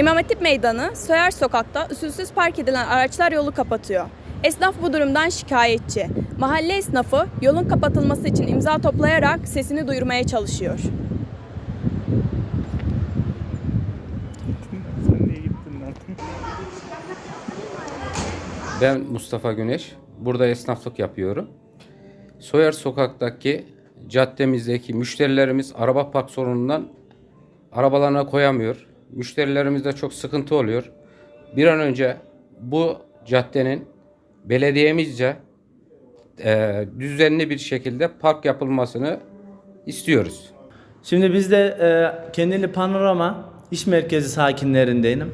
İmam Hatip Meydanı, Soyer Sokak'ta usulsüz park edilen araçlar yolu kapatıyor. Esnaf bu durumdan şikayetçi. Mahalle esnafı yolun kapatılması için imza toplayarak sesini duyurmaya çalışıyor. Ben Mustafa Güneş. Burada esnaflık yapıyorum. Soyer Sokak'taki caddemizdeki müşterilerimiz araba park sorunundan arabalarına koyamıyor. Müşterilerimizde çok sıkıntı oluyor. Bir an önce bu caddenin belediyemizce eee, düzenli bir şekilde park yapılmasını istiyoruz. Şimdi biz de e, kendini panorama iş merkezi sakinlerindeyim.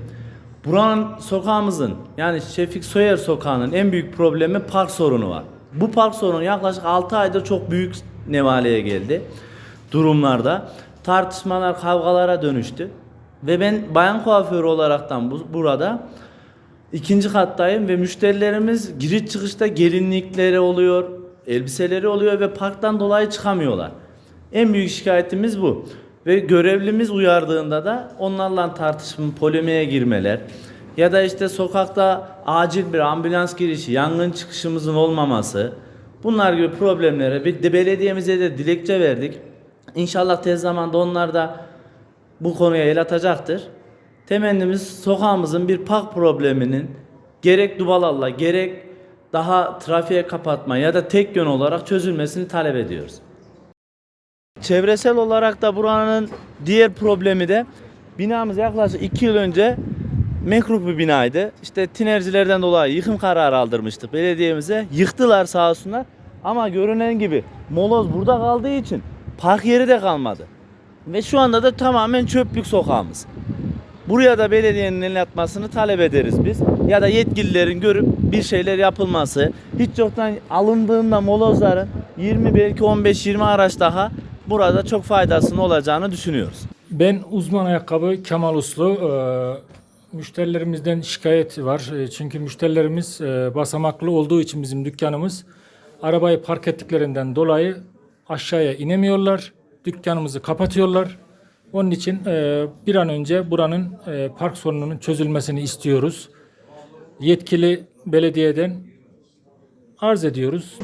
Buranın sokağımızın yani Şefik Soyer sokağının en büyük problemi park sorunu var. Bu park sorunu yaklaşık 6 aydır çok büyük nevaleye geldi durumlarda. Tartışmalar kavgalara dönüştü. Ve ben bayan kuaförü olaraktan bu, burada ikinci kattayım ve müşterilerimiz giriş çıkışta gelinlikleri oluyor, elbiseleri oluyor ve parktan dolayı çıkamıyorlar. En büyük şikayetimiz bu. Ve görevlimiz uyardığında da onlarla tartışma, polemiğe girmeler ya da işte sokakta acil bir ambulans girişi, yangın çıkışımızın olmaması bunlar gibi problemlere bir de belediyemize de dilekçe verdik. İnşallah tez zamanda onlar da bu konuya el atacaktır. Temennimiz sokağımızın bir park probleminin gerek Dubalalla gerek daha trafiğe kapatma ya da tek yön olarak çözülmesini talep ediyoruz. Çevresel olarak da buranın diğer problemi de binamız yaklaşık 2 yıl önce mekruh bir binaydı. İşte tinercilerden dolayı yıkım kararı aldırmıştık belediyemize. Yıktılar sağ olsunlar. Ama görünen gibi moloz burada kaldığı için park yeri de kalmadı. Ve şu anda da tamamen çöplük sokağımız. Buraya da belediyenin el atmasını talep ederiz biz. Ya da yetkililerin görüp bir şeyler yapılması. Hiç yoktan alındığında molozların 20 belki 15-20 araç daha burada çok faydasının olacağını düşünüyoruz. Ben uzman ayakkabı Kemal Uslu. Ee, Müşterilerimizden şikayet var. Ee, Çünkü müşterilerimiz e, basamaklı olduğu için bizim dükkanımız arabayı park ettiklerinden dolayı aşağıya inemiyorlar. Dükkanımızı kapatıyorlar. Onun için e, bir an önce buranın e, park sorununun çözülmesini istiyoruz. Yetkili belediyeden arz ediyoruz.